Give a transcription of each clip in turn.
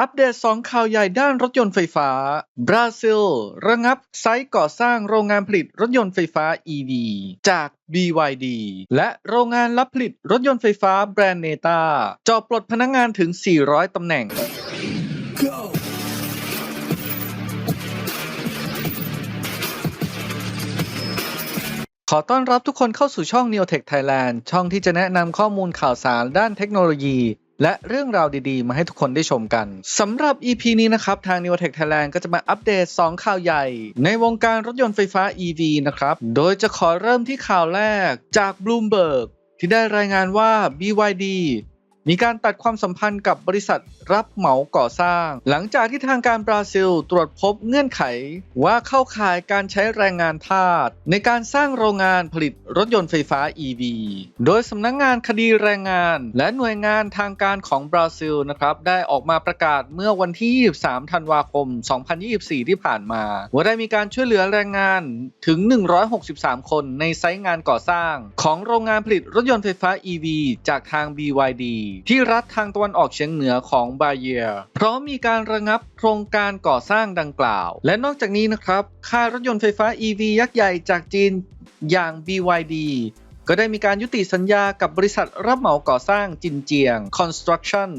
อัปเดต 2 ข่าวใหญ่ด้านรถยนต์ไฟฟ้า บราซิล ระงับไซต์ก่อสร้างโรงงานผลิตรถยนต์ไฟฟ้า EV จาก BYD และโรงงานรับผลิตรถยนต์ไฟฟ้าแบรนด์เนตาจอปลดพนักงงานถึง 400 ตำแหน่งขอต้อนรับทุกคนเข้าสู่ช่อง Neotech Thailand ช่องที่จะแนะนำข้อมูลข่าวสารด้านเทคโนโลยี และเรื่องราวดีๆ มาให้ทุกคนได้ชมกันสำหรับ EP นี้นะครับ ทาง n e w t e c h Thailand ก็จะมาอัปเดต 2 ข่าวใหญ่ ในวงการรถยนต์ไฟฟ้า EV นะครับ โดยจะขอเริ่มที่ข่าวแรกจาก Bloomberg ที่ได้รายงานว่า BYD มีการตัดความสัมพันธ์กับบริษัทรับเหมาก่อสร้าง หลังจากที่ทางการบราซิลตรวจพบเงื่อนไขว่าเข้าข่ายการใช้แรงงานทาสในการสร้างโรงงานผลิตรถยนต์ไฟฟ้า EV โดยสำนักงงานคดีแรงงาน และหน่วยงานทางการของบราซิลนะครับได้ออกมาประกาศเมื่อวันที่ 23 ธันวาคม 2024 ที่ผ่านมาว่าได้มีการช่วยเหลือแรงงานถึง 163 คนในไซต์งานก่อสร้าง ของโรงงานผลิตรถยนต์ไฟฟ้า EV จากทาง BYD ที่รัฐทางตะวันออกเฉียงเหนือของบาเยียเพราะมีการระงับโครงการก่อสร้างดังกล่าว และนอกจากนี้นะครับ ค่ายรถยนต์ไฟฟ้า EV ยักษ์ใหญ่จากจีนอย่าง BYD ก็ได้มีการยุติสัญญากับบริษัทรับเหมาก่อสร้างจินเจียง Construction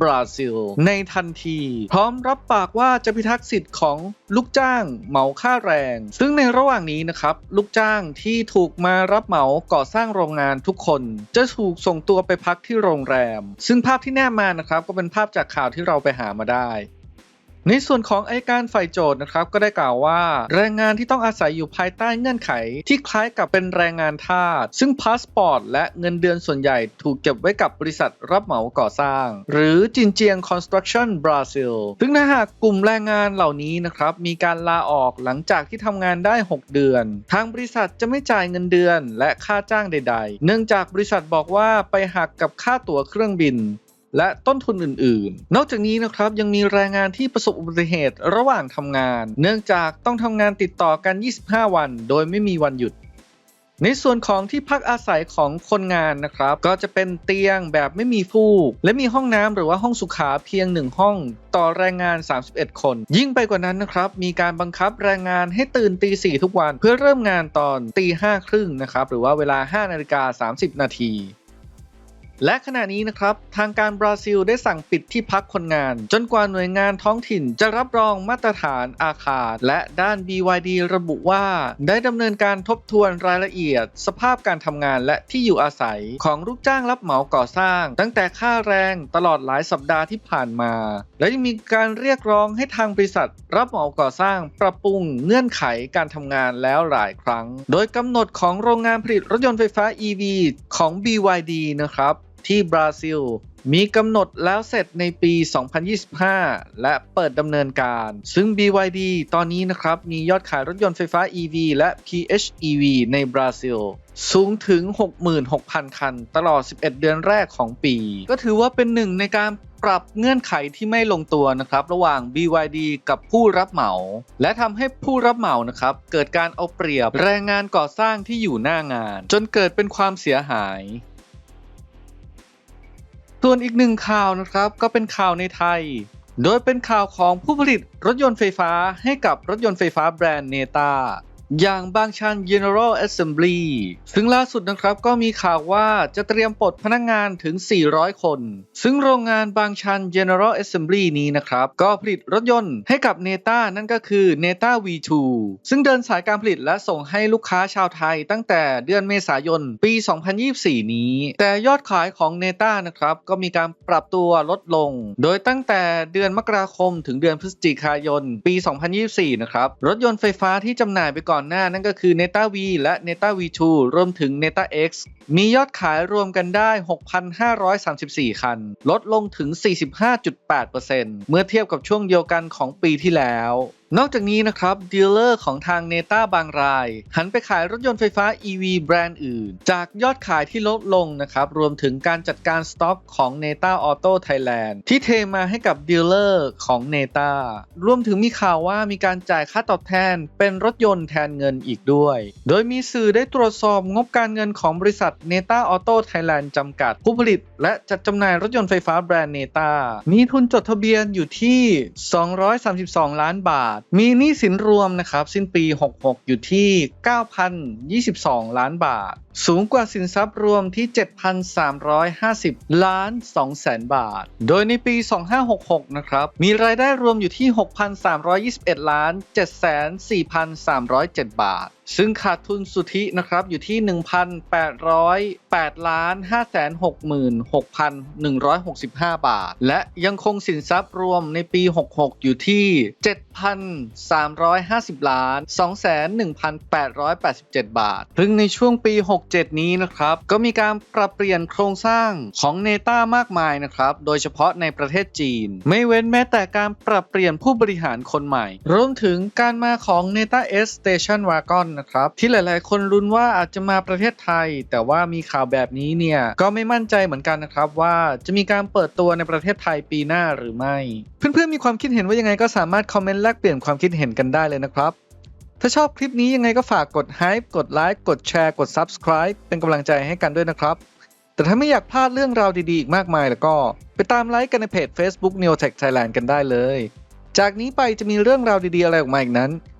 บราซิล ในทันที พร้อมรับปากว่าจะพิทักษ์สิทธิ์ของลูกจ้างเหมาค่าแรง ซึ่งในระหว่างนี้นะครับ ลูกจ้างที่ถูกมารับเหมาก่อสร้างโรงงานทุกคน จะถูกส่งตัวไปพักที่โรงแรม ซึ่งภาพที่แนบมานะครับ ก็เป็นภาพจากข่าวที่เราไปหามาได้ ในส่วนของไอการฝ่ายโจทย์นะครับก็ได้กล่าวว่าแรงงานที่ต้องอาศัยอยู่ภายใต้เงื่อนไข ที่คล้ายกับเป็นแรงงานทาสซึ่งพาสปอร์ตและเงินเดือนส่วนใหญ่ถูกเก็บไว้กับบริษัทรับเหมาก่อสร้าง หรือจินเจียง Construction Brazil ซึ่งถ้าหากกลุ่มแรงงานเหล่านี้นะครับมีการลาออกหลังจากที่ทำงานได้ 6 เดือน ทางบริษัทจะไม่จ่ายเงินเดือน และค่าจ้างใด ๆ เนื่องจากบริษัทบอกว่าไปหักกับค่าตั๋วเครื่องบิน และต้นทุนอื่นๆ นอกจากนี้นะครับยังมีแรงงานที่ประสบอุบัติเหตุระหว่างทำงาน เนื่องจากต้องทำงานติดต่อกัน 25 วัน โดยไม่มีวันหยุด ในส่วนของที่พักอาศัยของคนงานนะครับ ก็จะเป็นเตียงแบบไม่มีฟูก และมีห้องน้ำหรือว่าห้องสุขาเพียงหนึ่งห้อง ต่อแรงงาน 31 คน ยิ่งไปกว่านั้นนะครับ มีการบังคับแรงงานให้ตื่นตีสี่ทุกวัน เพื่อเริ่มงานตอนตีห้าครึ่งนะครับหรือว่าเวลา 5นาฬิกา30 นาที และขณะนี้นะครับ ทางการบราซิลได้สั่งปิดที่พักคนงาน จนกว่าหน่วยงานท้องถิ่นจะรับรองมาตรฐานอาคาร และด้าน BYD ระบุว่า ได้ดำเนินการทบทวนรายละเอียด สภาพการทำงานและที่อยู่อาศัยของลูกจ้างรับเหมาก่อสร้าง ตั้งแต่ค่าแรงตลอดหลายสัปดาห์ที่ผ่านมา และยังมีการเรียกร้องให้ทางบริษัท รับเหมาก่อสร้างปรับปรุงเงื่อนไขการทำงานแล้วหลายครั้ง โดยกำหนดของโรงงานผลิตรถยนต์ไฟฟ้า EV ของ BYD นะครับ ที่บราซิล มีกำหนดแล้วเสร็จในปี 2025 และเปิดดำเนินการ ซึ่ง BYD ตอนนี้นะครับ มียอดขายรถยนต์ไฟฟ้า EV และ PHEV ในบราซิล สูงถึง 66,000 คัน ตลอด 11 เดือนแรกของปี ก็ถือว่าเป็นหนึ่งในการปรับเงื่อนไขที่ไม่ลงตัวนะครับ ระหว่าง BYD กับผู้รับเหมา และทำให้ผู้รับเหมานะครับ เกิดการเอาเปรียบแรงงานก่อสร้างที่อยู่หน้างาน จนเกิดเป็นความเสียหาย ส่วนอีกหนึ่งข่าวนะครับก็เป็นข่าวในไทย โดยเป็นข่าวของผู้ผลิตรถยนต์ไฟฟ้าให้กับรถยนต์ไฟฟ้าแบรนด์เนตา อย่างบางชัน General Assembly ซึ่งล่าสุดนะครับก็มีข่าวว่าจะเตรียมปลดพนักงงานถึง 400 คน ซึ่งโรงงานบางชัน General Assembly นี้นะครับ ก็ผลิตรถยนต์ให้กับเนต้านั่นก็คือ Neta V2 ซึ่งเดินสายการผลิตและส่งให้ลูกค้าชาวไทยตั้งแต่เดือนเมษายน ปี 2024 นี้ แต่ยอดขายของเนต้านะครับ ก็มีการปรับตัวลดลง โดยตั้งแต่เดือนมกราคมถึงเดือนพฤศจิกายน ปี 2024 นะครับรถยนต์ไฟฟ้าที่จำหน่ายไปก่อนอนหน้านั่นก็คือ Neta V และ Neta V2 รวมถึง Neta X มียอดขายรวมกันได้ 6,534 คัน ลดลงถึง 45.8%เมื่อเทียบกับช่วงเดียวกันของปีที่แล้ว นอกจากนี้นะครับดีลเลอร์ของทางเนต้าบางราย หันไปขายรถยนต์ไฟฟ้า EV แบรนด์อื่น จากยอดขายที่ลดลงนะครับ รวมถึงการจัดการสต็อกของ Neta Auto Thailand ที่เทมาให้กับดีลเลอร์ของ Neta รวมถึงมีข่าวว่ามีการจ่ายค่าตอบแทนเป็นรถยนต์แทนเงินอีกด้วย โดยมีสื่อได้ตรวจสอบงบการเงินของบริษัท Neta Auto Thailand จำกัด ผู้ผลิต และจัดจำหน่ายรถยนต์ไฟฟ้าแบรนด์ Neta มีทุนจดทะเบียนอยู่ที่ 232 ล้านบาทท มีหนี้สินรวมนะครับสิ้นปี 66 อยู่ที่ 9,022 ล้านบาท สูงกว่าสินทรัพย์รวมที่ 7,350 ล้าน2แสนบาท โดยในปี 2566 นะครับ มีรายได้รวมอยู่ที่ 6,321 ล้าน 74,307 บาท ซึ่งขาดทุนสุทธินะครับอยู่ที่ 1,808ล้าน566,165 บาท และยังคงสินทรัพย์รวมในปี 66 อยู่ที่ 7,350 ล้าน 2,1887 บาท ซึ่งในช่วงปี 67 นี้นะครับ ก็มีการปรับเปลี่ยนโครงสร้างของเนต้ามากมายนะครับ โดยเฉพาะในประเทศจีน ไม่เว้นแม้แต่การปรับเปลี่ยนผู้บริหารคนใหม่ รวมถึงการมาของ Neta S Station Wagon นะครับ ที่หลาย ๆ คนรุ้นว่าอาจจะมาประเทศไทย แต่ว่ามีข่าวแบบนี้เนี่ยก็ไม่มั่นใจเหมือนกันนะครับว่าจะมีการเปิดตัวในประเทศไทยปีหน้าหรือไม่ เพื่อน ๆ มีความคิดเห็นว่ายังไงก็สามารถคอมเมนต์แลกเปลี่ยนความคิดเห็นกันได้เลยนะครับถ้าชอบคลิปนี้ยังไงก็ฝากกด Hype กดไลค์กดแชร์กด Subscribe เป็นกำลังใจให้กันด้วยนะครับ แต่ถ้าไม่อยากพลาดเรื่องราวดีๆ อีกมากมายแล้วก็ ไปตามไลค์กันในเพจ Facebook Neotech Thailand กันได้เลย จากนี้ไปจะมีเรื่องราวดีๆ อะไรออกมาอีกนั้น